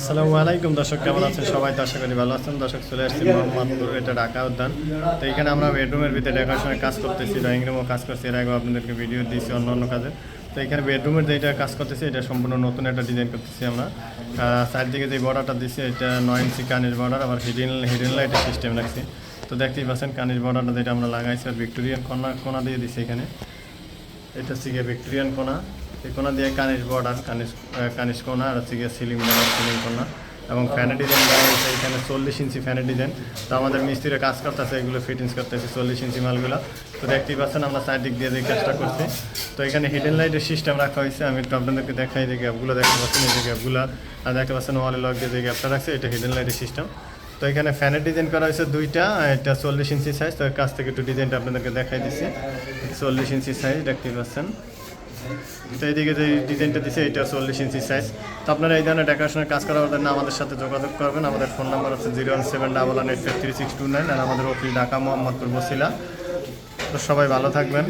আসসালামু আলাইকুম, দর্শক কেমন আছেন? সবাই আশা করি ভালো আছেন। দর্শক চলে আসছি মোহাম্মদপুর, এটা ঢাকা উদ্যান। তো এখানে আমরা বেডরুমের ভিতরে ডেকোরেশনের কাজ করতেছি ড্রয়িং রুমও কাজ করছি। এর আগেও আপনাদেরকে ভিডিও দিয়েছি অন্য অন্য কাজে। তো এখানে বেডরুমের যেটা কাজ করতেছি, এটা সম্পূর্ণ নতুন একটা ডিজাইন করতেছি আমরা। চারদিকে যে বর্ডারটা দিচ্ছি এটা নয় ইঞ্চি কানের বর্ডার আবার হিডেন হিডেন লাইটের সিস্টেম রাখছি। তো দেখতেই পাচ্ছেন, কানের বর্ডারটা যেটা আমরা লাগাইছি আর ভিক্টোরিয়ান কোনা কোনা দিয়ে দিচ্ছি এখানে। এটা হচ্ছে ভিক্টোরিয়ান কোনা। কোনা দিয়ে কানিস বর্ডার কানিস কানিস কোনা আর হচ্ছে গিয়ে সিলিং বর্ডার সিলিং কোনা এবং ফ্যানের ডিজাইন দেওয়া হয়েছে এখানে চল্লিশ ইঞ্চি ফ্যানের ডিজাইন তো আমাদের মিস্ত্রিরা কাজ করতেছে এগুলো ফিটিংস করতে করতেছে চল্লিশ ইঞ্চি মালগুলো। তো দেখতেই পাচ্ছেন আমরা চারদিক দিয়ে যে কাজটা করছি। তো এখানে হিডেন লাইটের সিস্টেম রাখা হয়েছে। আমি একটু আপনাদেরকে দেখাই যে গ্যাপগুলো দেখতে পাচ্ছেন এই যে গ্যাপগুলো আর দেখতে পাচ্ছেন ওয়ালে লক দিয়ে যে গ্যাপটা রাখছে এটা হিডেন লাইটের সিস্টেম তো এখানে ফ্যানের ডিজাইন করা হয়েছে দুইটা এটা চল্লিশ ইঞ্চি সাইজ তো কাছ থেকে একটু ডিজাইনটা আপনাদেরকে দেখাই দিচ্ছি। চল্লিশ ইঞ্চি সাইজ দেখতেই পাচ্ছেন। তো এইদিকে যে ডিজাইনটা দিছে, এটা চল্লিশ ইঞ্চি সাইজ তো আপনারা এই ধরনের ডেকোরেশনের কাজ করার জন্য আমাদের সাথে যোগাযোগ করবেন। আমাদের ফোন নাম্বার হচ্ছে zero one seven double one eight five three six two nine আর আমাদের অফিস ঢাকা মোহাম্মদপুর বসিলা। তো সবাই ভালো থাকবেন।